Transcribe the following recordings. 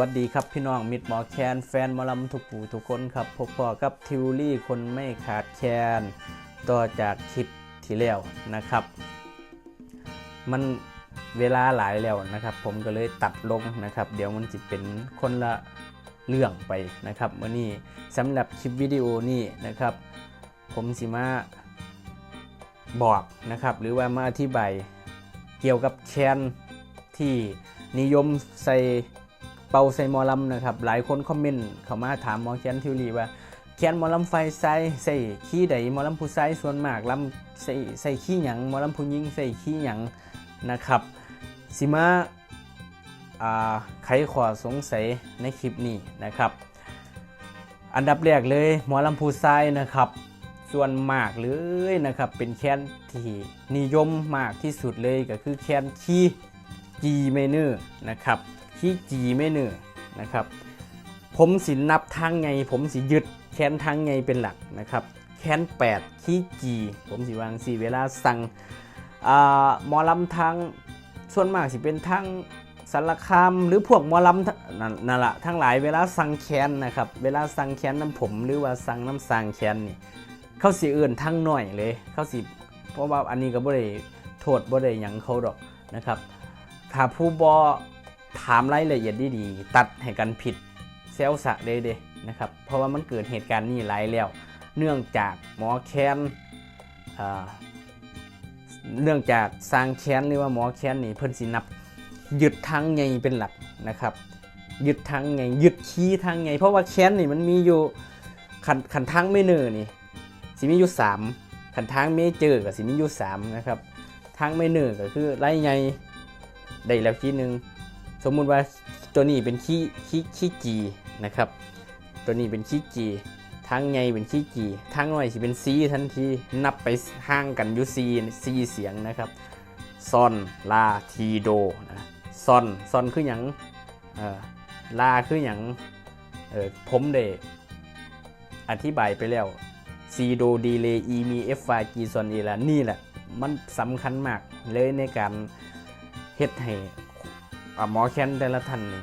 สวัสดีครับพี่น้องมิดหมอแคนแฟนมอลำทุกปู่ทุกคนครับพบพอกับทิวลี่คนไม่ขาดแคลนต่อจากคลิปที่แล้วนะครับ มันเวลาหลายแล้วนะครับ ผมก็เลยตัดลงนะครับ เดี๋ยวมันจะเป็นคนละเรื่องไปนะครับวันนี้สำหรับคลิปวิดีโอนี้นะครับ ผมสิมาบอกนะครับ หรือว่ามาอธิบายเกี่ยวกับแคนที่นิยมใส่ เป่าใส่มอลำนะครับ หลายคนคอมเมนต์เข้ามาถามหมอแคนทิวรีว่าแคนมอลำไฟใส่ใส่ขี้ใดมอลำผู้ใส่ส่วนมากลำใส่ใส่ขี้หยังมอลำผู้หญิงใส่ขี้หยังนะครับสิมาอ่าไขข้อสงสัยในคลิปนี้นะครับ อันดับแรกเลยหมอลำผู้ใส่นะครับ ส่วนมากเลยนะครับเป็นแคนที่นิยมมากที่สุดเลยก็คือแคนขี้ G minor นะครับ ขี้ G minor นะครับ ผมสินับทางไง ผมสิยึดแคนทางไงเป็นหลักนะครับ แคน8ขี้ G ผมสิวางสีเวลาสั่งอหมอลำทางส่วนมากสิเป็นทางสารคามหรือพวกมอลำนั่นนั่นละทั้งหลายเวลาสั่งแคนนะครับ เวลาสั่งแคนน้ำผมหรือว่าสั่งน้ำสั่งแคนนี่เขาสิเอื่นทั้งหน่อยเลยเขาสิเพราะว่าอันนี้ก็บ่ได้โทษบ่ได้หยังเขาดอกนะครับถ้าผู้บอ ถามรายละเอียดดีๆ ตัดให้กันผิดเซลสะเด้เดนะครับ เพราะว่ามันเกิดเหตุการณ์นี้หลายแล้ว เนื่องจากหมอแคนอ่าเนื่องจากสร้างแคนหรือว่าหมอแคนนี่เพิ่นสินับยึดทางไงเป็นหลักนะครับ ยึดทางไงยึดขี้ทางไง เพราะว่าแคนนี่มันมีอยู่ขันขันทางไม่เนอนี่สิมีอยู่3ขันทางเมเจอกับสิมีอยู่3นะครับทางไม่เนอร์ก็คือไล่ไงได้แล้วขี้หนึ่ง สมมุติว่าตัวนี้เป็นขี้ขี้ขี้จีนะครับ ตัวนี้เป็นขี้จีทางไงเป็นขี้จีทางน้อยสิเป็นซีทันทีนับไปห่างกันอยู่ซีซีเสียงนะครับซอนลาทีโดนะซอนซอนคือหยังเออลาคือหยังเออผมได้อธิบายไปแล้วซีโดดีเลย์อีมีเอฟไฟจีซอนเอลานี่แหละ มันสำคัญมากเลยในการเฮ็ดให้ หมอแคนแต่ละท่านนี่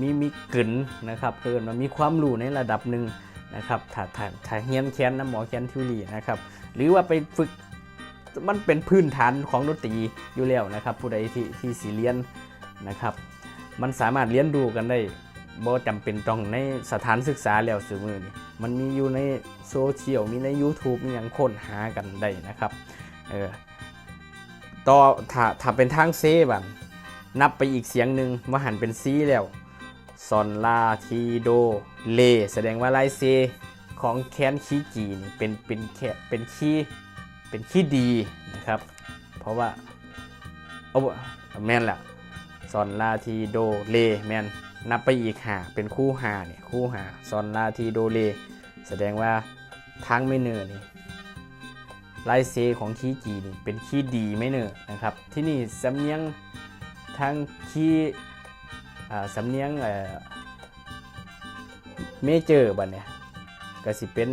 มีมีกึนนะครับเกินมามีความรู้ในระดับหนึ่งนะครับถ้าถ้าถ้าเฮียนแคนนะหมอแคนทิวรีนะครับหรือว่าไปฝึกมันเป็นพื้นฐานของดนตรีอยู่แล้วนะครับ ผู้ใดที่ที่สีเรียนนะครับ มันสามารถเรียนรู้กันได้บ่จำเป็นต้องในสถานศึกษาแล้วสื่อมือนี่มันมีอยู่ในโซเชียลมีใน YouTube มีอย่างค้นหากันได้นะครับเออต่อถ้าถ้าเป็นทางเซบัน นับไปอีกเสียงหนึ่งว่าหันเป็นซีแล้วซอนลาทีโดเล แสดงว่าลายเซของแคนคีจีนี่เป็นเป็นแค่เป็นคีเป็นคีดีนะครับ เพราะว่าเอาแมนแหละซอนลาทีโดเลแมนนับไปอีกหาเป็นคู่หาเนี่ยคู่หาซอนลาทีโดเล แสดงว่าทางไม่เนอร์นี่ลายเซของคีย์จีนี่เป็นคีย์ดีไม่เนอร์นะครับ ที่นี่สำเนียง ทางคีย์สำเนียงเอ่เมเจอร์บัดเนี่ยก็สิเป็น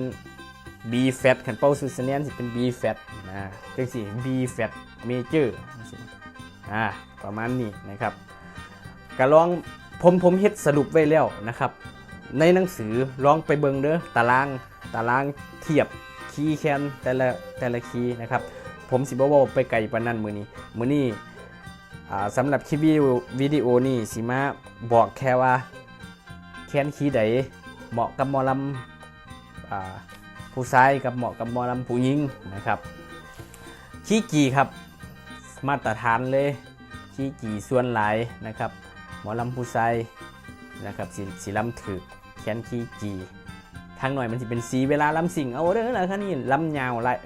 B flat ขันเป้าสุดเนียนสิเป็น B flat นะจังสิ B flat major จังซี้อ่าประมาณนี้นะครับก็ลองผมผมเฮ็ดสรุปไว้แล้วนะครับ ในหนังสือลองไปเบิ่งเด้อตารางตารางเทียบคีย์แคนแต่ละแต่ละคีย์นะครับ ผมสิบ่เว้าไปไกลปานนั้นมื้อนี้มื้อนี้ สำหรับคลิปวิดีโอวิดีโอนี้สิมาบอกแค่ว่าแค้นคีย์ใดเหมาะกับมอลำผู้ชายกับเหมาะกับมอลำผู้หญิงนะครับคีย์จีครับมาตรฐานเลยขี้กี่ส่วนหลายนะครับหมอลำผู้ไซนะครับสีสีลำถือแขนขี้จีทางหน่อยมันสิเป็นซีเวลาลำสิ่งเอาเด้อนะครับนี่ลำยาวลาย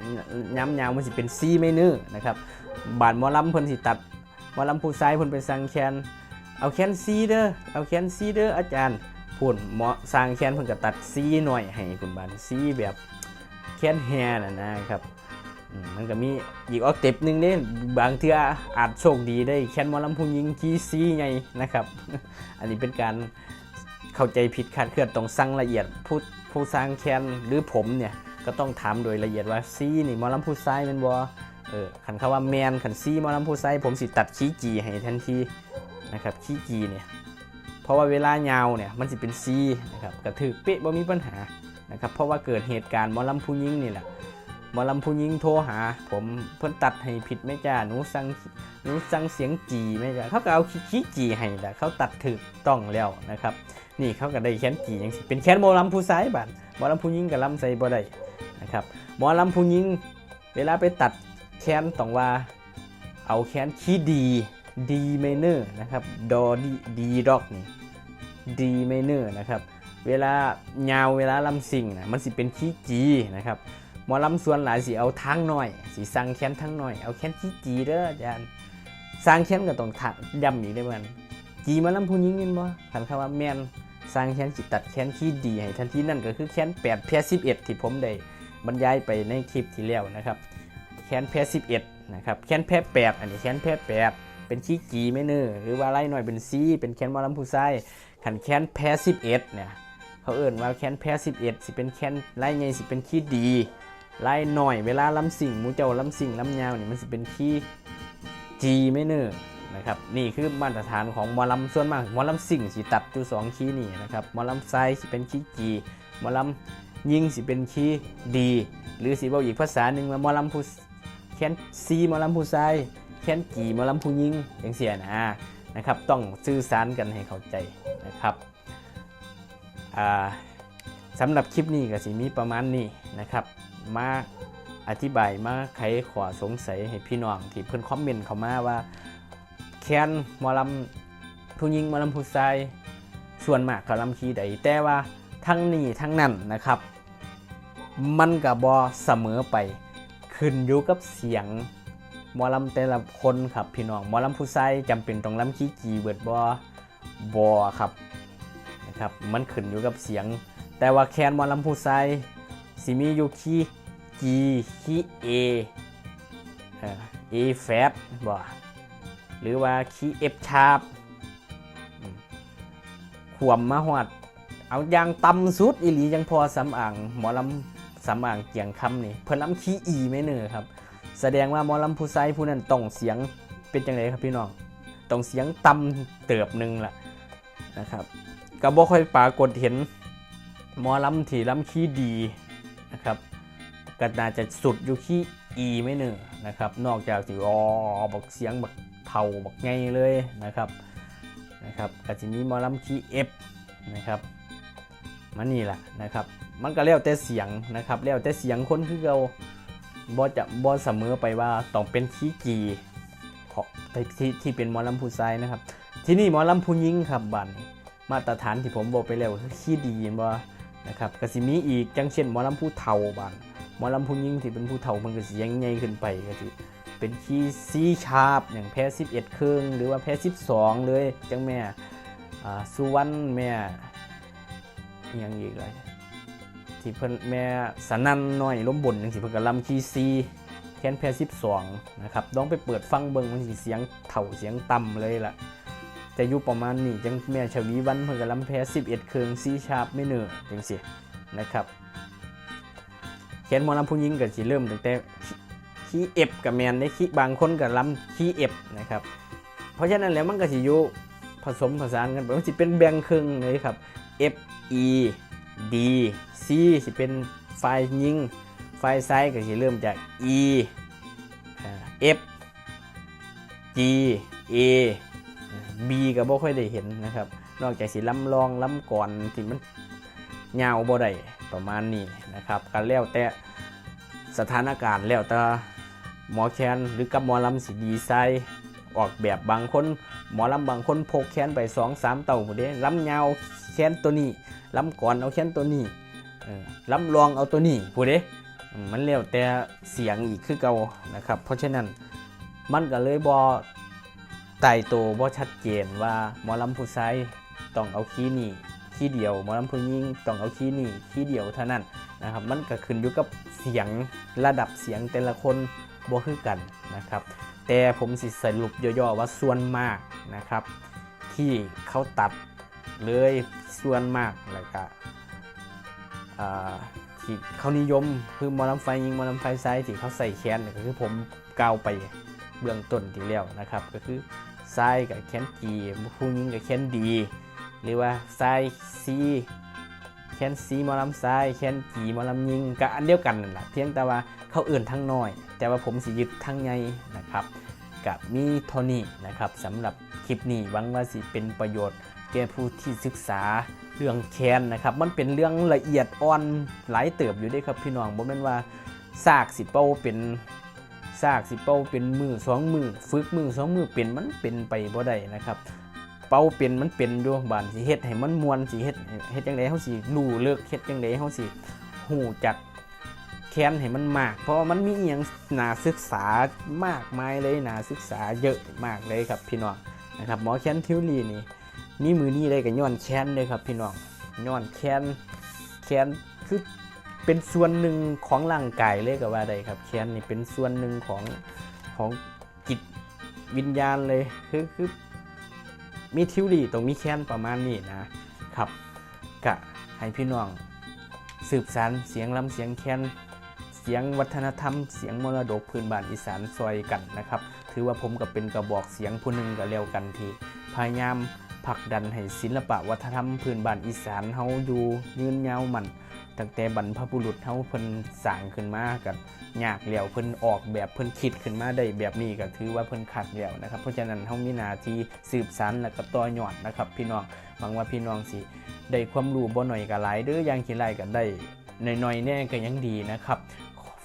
ย้ำยาวมันสิเป็นซีไม่นื้อนะครับบานหมอลำเพิ่นสิตัด มอลำผู้ไซเพิ่นไปสั่งแคนเอาแคนซีเด้อเอาแคนซีเด้ออาจารย์พูนหมอสั่งแคนเพิ่นก็ตัดซีหน่อยให้คุณบานซีแบบแคนแฮน่ะนะครับมันก็มีอีกออกเต็ปหนึ่งเด้บางเทื่ออาจโชคดีได้แคนมอลำผู้หญิงคีซีไงนะครับ อันนี้เป็นการเข้าใจผิดคาดเคลื่อนต้องสั่งละเอียดผู้ผู้สร้างแคนหรือผมเนี่ยก็ต้องถามโดยละเอียดว่าซีนี่มอลำผู้ซ้ายแมันบ่ เออขันคำว่าแมนขันซีมอลำผู้ซ้ายผมสิตัดขี้จีให้ทันทีนะครับขี้จีเนี่ยเพราะว่าเวลายาวเนี่ยมันสิเป็น C นะครับก็ถือเป๊ะบ่มีปัญหานะครับเพราะว่าเกิดเหตุการณ์มอลำผู้หญิงนี่แหละหมอลำผู้หญิงโทรหา ผมเพิ่นตัดให้ผิดไม่จ้าหนูสั่งหนูสั่งเสียงจีไม่จ้าเขาก็เอาขี้จีให้แหละเขาตัดถูกต้องแล้วนะครับ นี่เขาก็ได้แค้นจีอย่างสิเป็นแค้นหมอลำผู้ชายบาดหมอลำผู้หญิงกับลำใส่บ่ได้นะครับหมอลำผู้หญิงเวลาไปตัด แค้นต้องว่า เอาแค้นขี้ดีดีไมเนอร์นะครับดอดีดีดอกนี่ดีไมเนอร์นะครับ เวลายาวเวลาลำสิ่งนะมันสิเป็นขี้จีนะครับหมอลำส่วนหลายสิเอาทางหน่อยสิสั่งแค้นทั้งหน่อยเอาแค้นขี้จีเด้ออาจารย์สร้างแค้นก็ต้องทะย้ำอีกได้เหมือนจีมาลำผู้หญิงเห็นบ่คันคำว่าแมนสร้างแค้นสิตัดแค้นขี้ดีให้ทันทีนั่นก็คือแค้น8แพร่11 ที่ผมได้บรรยายไปในคลิปที่แล้วนะครับ แค้นแพ้11นะครับแค้นแพ้8อันนี้แค้นแพ้8เป็นขี้จีไม่เนื้อหรือว่าไล่หน่อยเป็นซีเป็นแค้นมอลำผู้ไส้ขันแค้นแพ้11เนี่ยเขาเอื่นว่าแค้นแพ้11 สิเป็นแค้นไล่ใหญ่สิเป็นขี้ดีไล่หน่อยเวลาลำสิ่งมูเจ้าลำสิ่งลำยาวนี่มันสิเป็นขี้จีไม่เนื้อนะครับนี่คือมาตรฐานของมอลำส่วนมากมอลำสิ่งสิตัดอยู่สองขี้นี่นะครับมอลำไส้สิเป็นขี้จีมอลำยิงสิเป็นขี้ดี หรือสิบอกอีกภาษาหนึ่งว่ามอลำผู้ แค้นซีมอลำผู้ชายแค้นกีมอลำผู้หญิงอย่างเสียนะนะครับ ต้องสื่อสารกันให้เข้าใจนะครับสำหรับคลิปนี้ก็สิมีประมาณนี้นะครับ มาอธิบายมาไขขอสงสัยให้พี่น้องที่เพิ่นคอมเมนต์เข้ามาว่าแค้นมอลำผู้หญิงมอลำผู้ชายส่วนมากเขาลำคีใดแต่ว่าทั้งนี้ทั้งนั้นนะครับ มันกับบอเสมอไป ขึ้นอยู่กับเสียงหมอลำแต่ละคนครับพี่น้องหมอลำผู้ชายจำเป็นต้องลำขี้กีเบิดบอบอครับนะครับ มันขึ้นอยู่กับเสียง แต่ว่าแคนหมอลำผู้ชายสิมีอยู่ขี้กีขี้เอเอแฟตบ่หรือว่าขี้เอฟชาร์ปขวมมาหอดเอาอย่างต่ำสุดอีหลียังพอสำอ่างหมอลำ สำอ่างเกียงคำนี่เพิ่นลำขี้อีไม่เนือครับ แสดงว่าหมอลำผู้ไซผู้นั้นต้องเสียงเป็นจังไดครับพี่น้องต้องเสียงต่ำเติบหนึ่งล่ะนะครับก็บ่ค่อยปรากฏเห็นหมอลำที่ลำขี้ดีนะครับก็น่าจะสุดอยู่ขี้อีไม่เนือนะครับ นอกจากที่อ๋อบักเสียงบักเท่าบักไงเลยนะครับนะครับก็จะมีหมอลำขี้เอฟนะครับมันนี่แหละนะครับ มันก็แล้วแต่เสียงนะครับแล้วแต่เสียงคนคือเราบอจะบอเสมอไปว่าต้องเป็นขี้กีของที่ที่เป็นหมอลำผู้ชายนะครับ ที่นี่หมอลำผู้หญิงครับบันมาตรฐานที่ผมบอกไปแล้วคือขี้ดีบ่นะครับกสิมีอีกจังเช่นหมอลำผู้เฒ่าบันหมอลำผู้หญิงที่เป็นผู้เฒ่ามันก็สิยังใหญ่ขึ้นไปก็สิเป็นขี้ซีชาร์ปอย่างแพ้11เครื่องหรือว่าแพ้12 เลยจังแม่สุวรรณแม่ยังอีกเลย ที่เพิ่นแม่สนันน้อยล้มบนจังสิเพิ่นก็ลำคีซีแคนแพร12นะครับลองไปเปิดฟังเบิ่งมันสิเสียงเถ่าเสียงต่ำเลยล่ะจะอยู่ประมาณนี้จังแม่ชวีวันเพิ่นก็ลำแพร11เครื่องซีชาร์ปไม่เนอจังสินะครับแคนมอลำผู้หญิงก็สิเริ่มตั้งแต่คีย์เอฟกับแมนได้คีย์บางคนก็ลำคีย์เอฟนะครับเพราะฉะนั้นแล้วมันก็สิอยู่ผสมผสานกันไปมันสิเป็นแบ่งครึ่งเลยครับ F E D C สิเป็นไฟยิง ไฟล์ซ้ายก็สิเริ่มจาก E อ่า F G A B ก็บ่ค่อยได้เห็นนะครับ นอกจากสิล้ำลองล้ำก่อนที่มันยาวบ่ได้ประมาณนี้นะครับก็แล้วแต่สถานการณ์แล้วแต่หมอแคนหรือกับหมอลำสิดีไซน์ออกแบบบางคน หมอลำบางคนพกแคนไป2 3เต่าหมดเด้ล้ำยาว แคนตัวนี้ล้ำก่อนเอาแค้นตัวนี้ล้ำรองเอาตัวนี้ผู้เด้มันแล้วแต่เสียงอีกคือเก่านะครับ เพราะฉะนั้นมันก็เลยบอไต่โตวบ่ชัดเจนว่าหมอลำผู้ชายต้องเอาคีย์นี่คีย์เดียวหมอลำผู้หญิงต้องเอาคีย์นี่คีย์เดียวเท่านั้นนะครับ มันก็ขึ้นอยู่กับเสียงระดับเสียงแต่ละคนบ่คือกันนะครับ แต่ผมสิสรุปย่อๆว่าส่วนมากนะครับ ที่เขาตัด เลยส่วนมากแล้วก็ที่เขานิยมคือมอลำไฟยิงมอลำไฟไซ้ายที่เขาใส่แขนเนี่ยก็คือผมกาวไปเบื้องต้นที่แล้วนะครับ ก็คือไซ้ายกับแขนกีผู้ยิงกับแขนดี หรือว่าทรายซีแคนซีมอลำทรายแคนกีมอลำยิงก็อันเดียวกันนั่นแหละเพียงแต่ว่าเขาอื่นทั้งน้อย แต่ว่าผมสิยึดทั้งใหญ่นะครับกับมีเท่านี้นะครับสำหรับคลิปนี้หวังว่าสิเป็นประโยชน์ ก่ผู้ที่ศึกษาเรื่องแคนนะครับ มันเป็นเรื่องละเอียดอ่อนหลายเติบอยู่ด้วยครับพี่น้องบ่แม่นว่าซากสิเป้าเป็นซากสิเป้าเป็นมือสองมือฝึกมือสองมือเป็นมันเป็นไปบ่ได้นะครับเป้าเป็นมันเป็นอยู่บานสิเฮ็ดให้มันมวนสิเฮ็ดเฮ็ดจังไดเฮาสิรู้เลิกเฮ็ดจังไดเฮาสิฮู้จักแคนให้มันมาก เพราะมันมีอีหยังน่าศึกษามากมายเลยน่าศึกษาเยอะมากเลยครับพี่น้องนะครับหมอแคนทิวลีนี่ นี่มือนี่ได้กับย้อนแค้นเลยครับพี่น้องย้อนแค้นแค้นคือเป็นส่วนหนึ่งของร่างกายเลยก็ว่าได้ครับแค้นนี่เป็นส่วนหนึ่งของของจิตวิญญาณเลยคือคือมีทิวดีตรงมีแค้นประมาณนี้นะครับกะให้พี่น้องสืบสานเสียงลำเสียงแค้นเสียงวัฒนธรรม เสียงมรดกพื้นบ้านอีสานซอยกันนะครับ ถือว่าผมกับเป็นกระบอกเสียงผู้หนึ่งกับเร็วกันทีพยายาม ผลักดันให้ศิลปะวัฒนธรรมพื้นบ้านอีสานเฮาอยู่ยืนยาวมันตั้งแต่บรรพบุรุษเฮาเพิ่นสร้างขึ้นมากับยากแล้วเพิ่นออกแบบเพิ่นคิดขึ้นมาได้แบบนี้ก็ถือว่าเพิ่นคัดแล้วนะครับ เพราะฉะนั้นเฮามีหน้าที่สืบสานและก็ต่อยอดนะครับ พี่น้องหวังว่าพี่น้องสิได้ความรู้บ่หน่อยก็หลายเด้ออย่างขี้ไรก็ได้หน่อยๆแน่ก็ยังดีนะครับ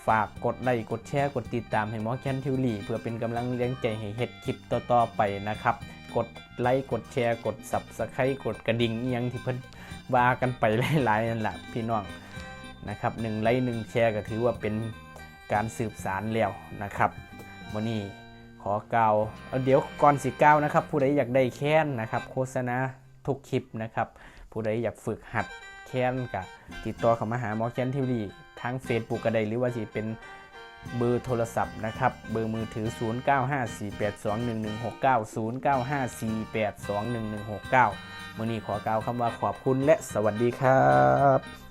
ฝากกดไลค์กดแชร์กดติดตามให้หมอแคนทิวลี่เพื่อเป็นกำลังแรงใจให้เฮ็ดคลิปต่อๆไปนะครับ กดไลค์กดแชร์กด Subscribe กดกระดิ่งยังที่เพิ่นว่ากันไปหลายๆนั่นแหละพี่น้องนะครับหนึ่งไลค์หนึ่งแชร์ก็ถือว่าเป็นการสืบสารแล้วนะครับวันนี้ขอกล่าวเอาเดี๋ยวก่อนสิก้าวนะครับ ผู้ใดอยากได้แค้นนะครับ โฆษณาทุกคลิปนะครับ ผู้ใดอยากฝึกหัดแค้นกับติดต่อเข้ามาหาหมอแค้นทีวีทาง Facebook ก็ได้หรือว่าสิเป็น เบอร์โทรศัพท์นะครับเบอร์มือถือ 0954821169 0954821169 มื่อนี้ขอกล่าวคำว่าขอบคุณและสวัสดีครับ